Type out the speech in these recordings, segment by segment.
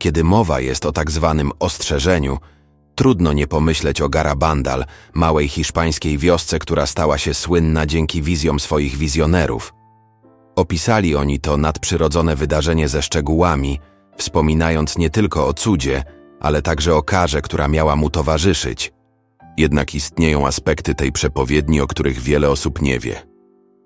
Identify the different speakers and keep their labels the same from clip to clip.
Speaker 1: Kiedy mowa jest o tak zwanym ostrzeżeniu, trudno nie pomyśleć o Garabandal, małej hiszpańskiej wiosce, która stała się słynna dzięki wizjom swoich wizjonerów. Opisali oni to nadprzyrodzone wydarzenie ze szczegółami, wspominając nie tylko o cudzie, ale także o karze, która miała mu towarzyszyć. Jednak istnieją aspekty tej przepowiedni, o których wiele osób nie wie.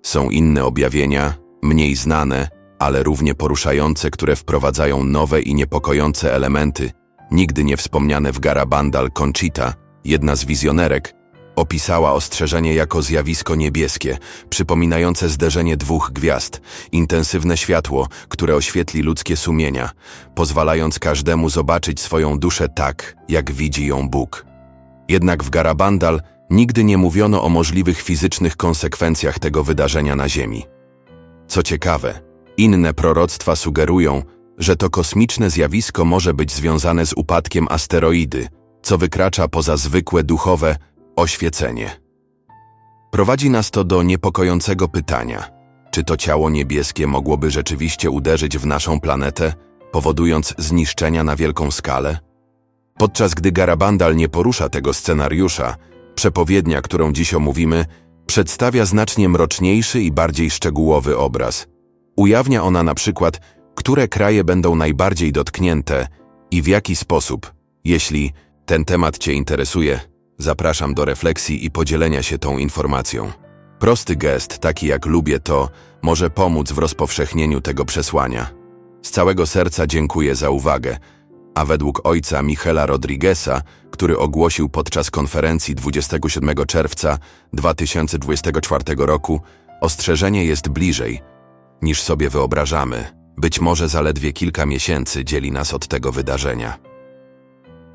Speaker 1: Są inne objawienia, mniej znane, ale równie poruszające, które wprowadzają nowe i niepokojące elementy, nigdy nie wspomniane w Garabandal Conchita, jedna z wizjonerek, opisała ostrzeżenie jako zjawisko niebieskie, przypominające zderzenie dwóch gwiazd, intensywne światło, które oświetli ludzkie sumienia, pozwalając każdemu zobaczyć swoją duszę tak, jak widzi ją Bóg. Jednak w Garabandal nigdy nie mówiono o możliwych fizycznych konsekwencjach tego wydarzenia na Ziemi. Co ciekawe, inne proroctwa sugerują, że to kosmiczne zjawisko może być związane z upadkiem asteroidy, co wykracza poza zwykłe duchowe oświecenie. Prowadzi nas to do niepokojącego pytania: czy to ciało niebieskie mogłoby rzeczywiście uderzyć w naszą planetę, powodując zniszczenia na wielką skalę? Podczas gdy Garabandal nie porusza tego scenariusza, przepowiednia, którą dziś omówimy, przedstawia znacznie mroczniejszy i bardziej szczegółowy obraz. Ujawnia ona na przykład, które kraje będą najbardziej dotknięte i w jaki sposób. Jeśli ten temat Cię interesuje, zapraszam do refleksji i podzielenia się tą informacją. Prosty gest, taki jak lubię to, może pomóc w rozpowszechnieniu tego przesłania. Z całego serca dziękuję za uwagę, a według ojca Michela Rodrigueza, który ogłosił podczas konferencji 27 czerwca 2024 roku, ostrzeżenie jest bliżej, niż sobie wyobrażamy. Być może zaledwie kilka miesięcy dzieli nas od tego wydarzenia.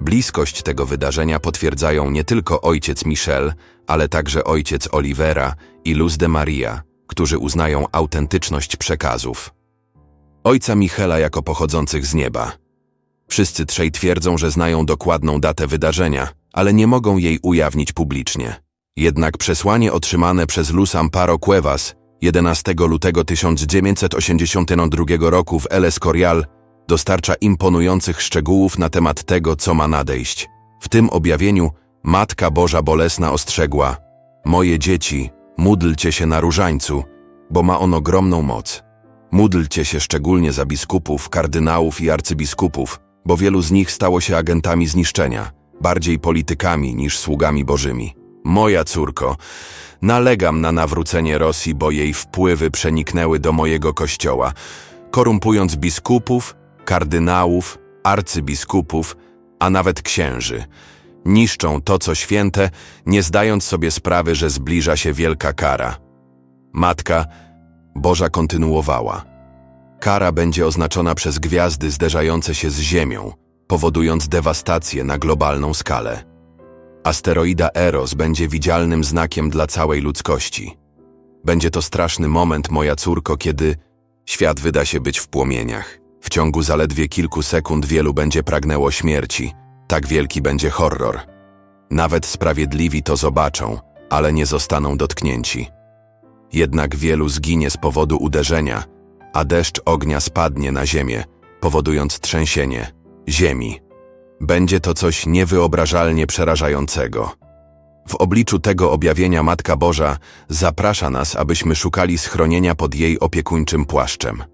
Speaker 1: Bliskość tego wydarzenia potwierdzają nie tylko ojciec Michel, ale także ojciec Olivera i Luz de Maria, którzy uznają autentyczność przekazów. Ojca Michela jako pochodzących z nieba. Wszyscy trzej twierdzą, że znają dokładną datę wydarzenia, ale nie mogą jej ujawnić publicznie. Jednak przesłanie otrzymane przez Luz Amparo Cuevas 11 lutego 1982 roku w El Escorial dostarcza imponujących szczegółów na temat tego, co ma nadejść. W tym objawieniu Matka Boża Bolesna ostrzegła Moje dzieci, módlcie się na różańcu, bo ma on ogromną moc. Módlcie się szczególnie za biskupów, kardynałów i arcybiskupów, bo wielu z nich stało się agentami zniszczenia, bardziej politykami niż sługami bożymi. Moja córko, nalegam na nawrócenie Rosji, bo jej wpływy przeniknęły do mojego kościoła, korumpując biskupów, kardynałów, arcybiskupów, a nawet księży. Niszczą to, co święte, nie zdając sobie sprawy, że zbliża się wielka kara. Matka Boża kontynuowała. Kara będzie oznaczona przez gwiazdy zderzające się z Ziemią, powodując dewastację na globalną skalę. Asteroida Eros będzie widzialnym znakiem dla całej ludzkości. Będzie to straszny moment, moja córko, kiedy świat wyda się być w płomieniach. W ciągu zaledwie kilku sekund wielu będzie pragnęło śmierci. Tak wielki będzie horror. Nawet sprawiedliwi to zobaczą, ale nie zostaną dotknięci. Jednak wielu zginie z powodu uderzenia, a deszcz ognia spadnie na ziemię, powodując trzęsienie ziemi. Będzie to coś niewyobrażalnie przerażającego. W obliczu tego objawienia Matka Boża zaprasza nas, abyśmy szukali schronienia pod jej opiekuńczym płaszczem.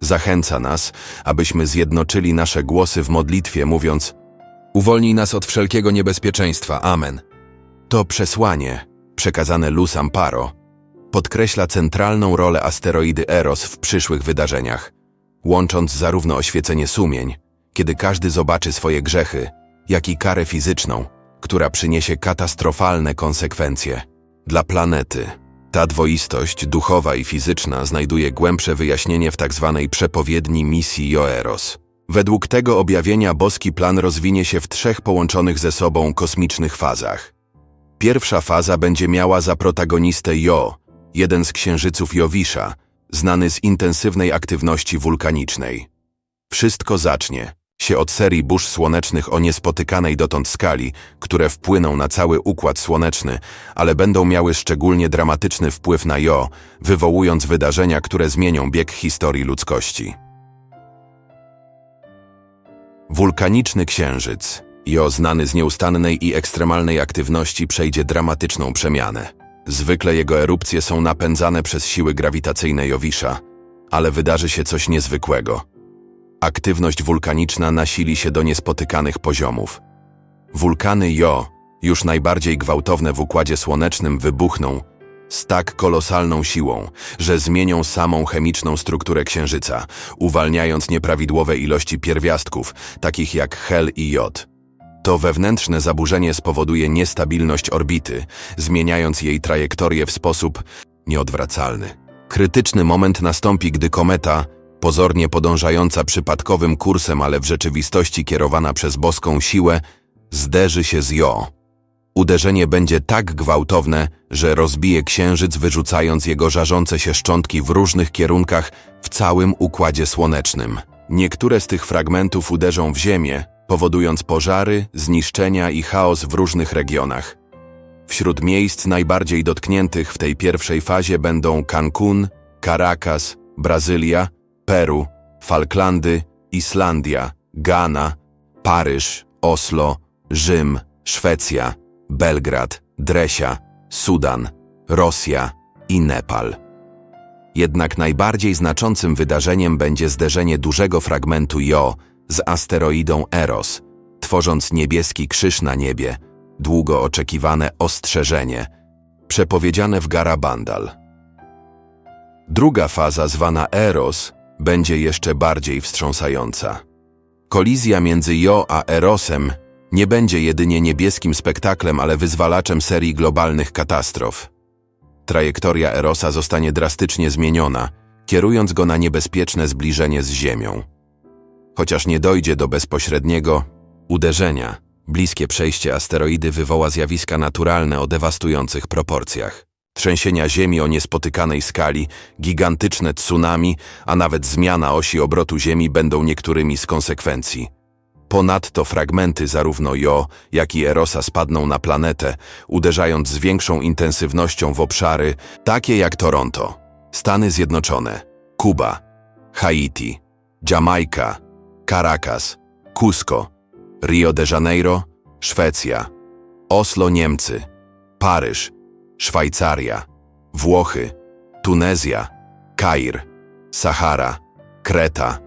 Speaker 1: Zachęca nas, abyśmy zjednoczyli nasze głosy w modlitwie, mówiąc: Uwolnij nas od wszelkiego niebezpieczeństwa. Amen. To przesłanie, przekazane Luz Amparo, podkreśla centralną rolę asteroidy Eros w przyszłych wydarzeniach, łącząc zarówno oświecenie sumień, kiedy każdy zobaczy swoje grzechy, jak i karę fizyczną, która przyniesie katastrofalne konsekwencje dla planety. Ta dwoistość, duchowa i fizyczna, znajduje głębsze wyjaśnienie w tzw. Tak przepowiedni misji Joeros. Według tego objawienia boski plan rozwinie się w trzech połączonych ze sobą kosmicznych fazach. Pierwsza faza będzie miała za protagonistę Jo, jeden z księżyców Jowisza, znany z intensywnej aktywności wulkanicznej. Wszystko zacznie się od serii burz słonecznych o niespotykanej dotąd skali, które wpłyną na cały układ słoneczny, ale będą miały szczególnie dramatyczny wpływ na Jo, wywołując wydarzenia, które zmienią bieg historii ludzkości. Wulkaniczny księżyc. Jo, znany z nieustannej i ekstremalnej aktywności, przejdzie dramatyczną przemianę. Zwykle jego erupcje są napędzane przez siły grawitacyjne Jowisza, ale wydarzy się coś niezwykłego. Aktywność wulkaniczna nasili się do niespotykanych poziomów. Wulkany Jo, już najbardziej gwałtowne w Układzie Słonecznym, wybuchną z tak kolosalną siłą, że zmienią samą chemiczną strukturę Księżyca, uwalniając nieprawidłowe ilości pierwiastków, takich jak hel i jod. To wewnętrzne zaburzenie spowoduje niestabilność orbity, zmieniając jej trajektorię w sposób nieodwracalny. Krytyczny moment nastąpi, gdy kometa, pozornie podążająca przypadkowym kursem, ale w rzeczywistości kierowana przez boską siłę, zderzy się z Jo. Uderzenie będzie tak gwałtowne, że rozbije księżyc, wyrzucając jego żarzące się szczątki w różnych kierunkach w całym układzie słonecznym. Niektóre z tych fragmentów uderzą w Ziemię, powodując pożary, zniszczenia i chaos w różnych regionach. Wśród miejsc najbardziej dotkniętych w tej pierwszej fazie będą Cancun, Caracas, Brazylia, Peru, Falklandy, Islandia, Ghana, Paryż, Oslo, Rzym, Szwecja, Belgrad, Dresia, Sudan, Rosja i Nepal. Jednak najbardziej znaczącym wydarzeniem będzie zderzenie dużego fragmentu Jo z asteroidą Eros, tworząc niebieski krzyż na niebie, długo oczekiwane ostrzeżenie, przepowiedziane w Garabandal. Druga faza, zwana Eros, będzie jeszcze bardziej wstrząsająca. Kolizja między Jo a Erosem nie będzie jedynie niebieskim spektaklem, ale wyzwalaczem serii globalnych katastrof. Trajektoria Erosa zostanie drastycznie zmieniona, kierując go na niebezpieczne zbliżenie z Ziemią. Chociaż nie dojdzie do bezpośredniego uderzenia, bliskie przejście asteroidy wywoła zjawiska naturalne o dewastujących proporcjach. Trzęsienia Ziemi o niespotykanej skali, gigantyczne tsunami, a nawet zmiana osi obrotu Ziemi będą niektórymi z konsekwencji. Ponadto fragmenty zarówno Jo, jak i Erosa spadną na planetę, uderzając z większą intensywnością w obszary takie jak Toronto, Stany Zjednoczone, Kuba, Haiti, Jamajka, Caracas, Cusco, Rio de Janeiro, Szwecja, Oslo, Niemcy, Paryż, Szwajcaria, Włochy, Tunezja, Kair, Sahara, Kreta,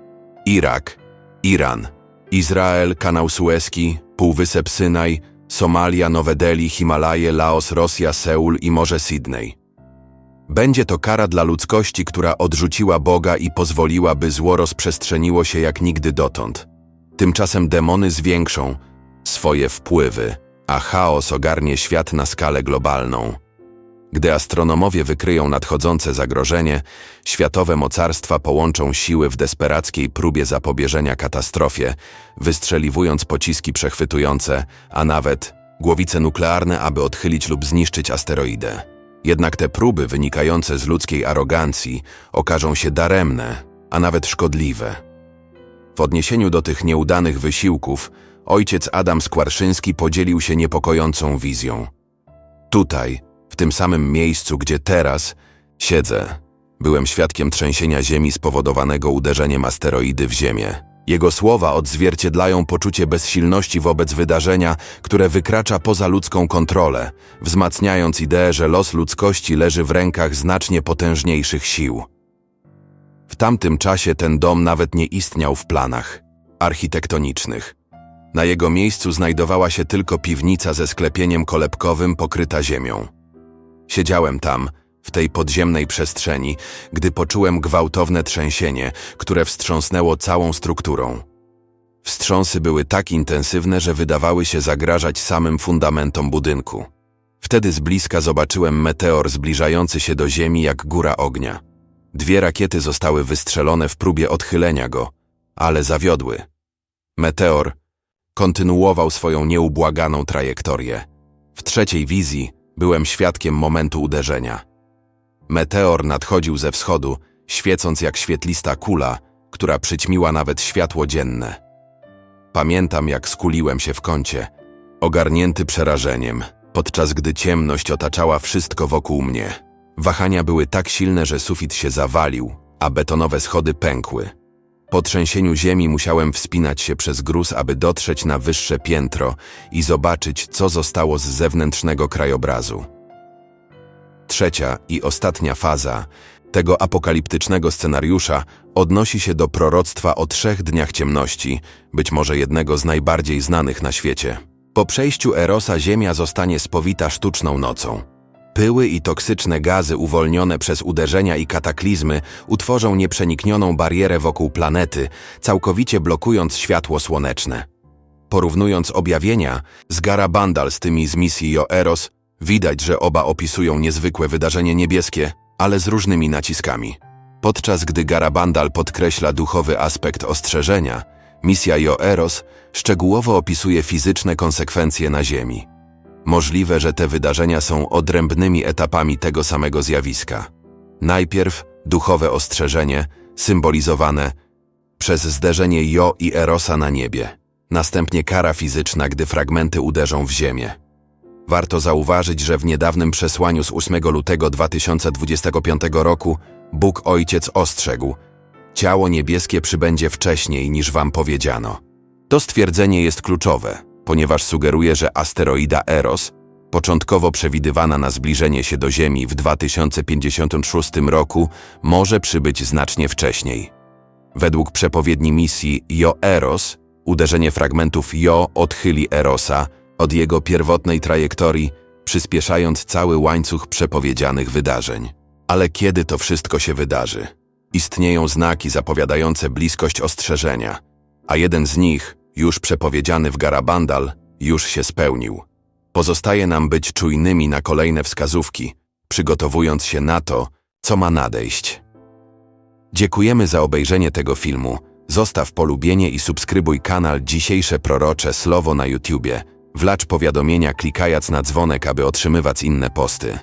Speaker 1: Irak, Iran, Izrael, Kanał Suezki, Półwysep Synaj, Somalia, Nowe Delhi, Himalaje, Laos, Rosja, Seul i Morze Sydney. Będzie to kara dla ludzkości, która odrzuciła Boga i pozwoliła, by zło rozprzestrzeniło się jak nigdy dotąd. Tymczasem demony zwiększą swoje wpływy, a chaos ogarnie świat na skalę globalną. Gdy astronomowie wykryją nadchodzące zagrożenie, światowe mocarstwa połączą siły w desperackiej próbie zapobieżenia katastrofie, wystrzeliwując pociski przechwytujące, a nawet głowice nuklearne, aby odchylić lub zniszczyć asteroidę. Jednak te próby wynikające z ludzkiej arogancji okażą się daremne, a nawet szkodliwe. W odniesieniu do tych nieudanych wysiłków, ojciec Adam Skwarszyński podzielił się niepokojącą wizją. Tutaj, w tym samym miejscu, gdzie teraz siedzę, byłem świadkiem trzęsienia Ziemi spowodowanego uderzeniem asteroidy w Ziemię. Jego słowa odzwierciedlają poczucie bezsilności wobec wydarzenia, które wykracza poza ludzką kontrolę, wzmacniając ideę, że los ludzkości leży w rękach znacznie potężniejszych sił. W tamtym czasie ten dom nawet nie istniał w planach architektonicznych. Na jego miejscu znajdowała się tylko piwnica ze sklepieniem kolebkowym pokryta ziemią. Siedziałem tam, w tej podziemnej przestrzeni, gdy poczułem gwałtowne trzęsienie, które wstrząsnęło całą strukturą. Wstrząsy były tak intensywne, że wydawały się zagrażać samym fundamentom budynku. Wtedy z bliska zobaczyłem meteor zbliżający się do Ziemi jak góra ognia. Dwie rakiety zostały wystrzelone w próbie odchylenia go, ale zawiodły. Meteor kontynuował swoją nieubłaganą trajektorię. W trzeciej wizji byłem świadkiem momentu uderzenia. Meteor nadchodził ze wschodu, świecąc jak świetlista kula, która przyćmiła nawet światło dzienne. Pamiętam, jak skuliłem się w kącie, ogarnięty przerażeniem, podczas gdy ciemność otaczała wszystko wokół mnie. Wahania były tak silne, że sufit się zawalił, a betonowe schody pękły. Po trzęsieniu ziemi musiałem wspinać się przez gruz, aby dotrzeć na wyższe piętro i zobaczyć, co zostało z zewnętrznego krajobrazu. Trzecia i ostatnia faza tego apokaliptycznego scenariusza odnosi się do proroctwa o trzech dniach ciemności, być może jednego z najbardziej znanych na świecie. Po przejściu Erosa Ziemia zostanie spowita sztuczną nocą. Pyły i toksyczne gazy uwolnione przez uderzenia i kataklizmy utworzą nieprzeniknioną barierę wokół planety, całkowicie blokując światło słoneczne. Porównując objawienia z Garabandal z tymi z misji Jo Eros, widać, że oba opisują niezwykłe wydarzenie niebieskie, ale z różnymi naciskami. Podczas gdy Garabandal podkreśla duchowy aspekt ostrzeżenia, misja Jo Eros szczegółowo opisuje fizyczne konsekwencje na Ziemi. Możliwe, że te wydarzenia są odrębnymi etapami tego samego zjawiska. Najpierw duchowe ostrzeżenie, symbolizowane przez zderzenie Jo i Erosa na niebie. Następnie kara fizyczna, gdy fragmenty uderzą w ziemię. Warto zauważyć, że w niedawnym przesłaniu z 8 lutego 2025 roku Bóg Ojciec ostrzegł: Ciało niebieskie przybędzie wcześniej niż wam powiedziano. To stwierdzenie jest kluczowe, ponieważ sugeruje, że asteroida Eros, początkowo przewidywana na zbliżenie się do Ziemi w 2056 roku, może przybyć znacznie wcześniej. Według przepowiedni misji Jo Eros, uderzenie fragmentów Jo odchyli Erosa od jego pierwotnej trajektorii, przyspieszając cały łańcuch przepowiedzianych wydarzeń. Ale kiedy to wszystko się wydarzy? Istnieją znaki zapowiadające bliskość ostrzeżenia, a jeden z nich, już przepowiedziany w Garabandal, już się spełnił. Pozostaje nam być czujnymi na kolejne wskazówki, przygotowując się na to, co ma nadejść. Dziękujemy za obejrzenie tego filmu. Zostaw polubienie i subskrybuj kanał Dzisiejsze Prorocze Słowo na YouTubie. Wlacz powiadomienia klikając na dzwonek, aby otrzymywać inne posty.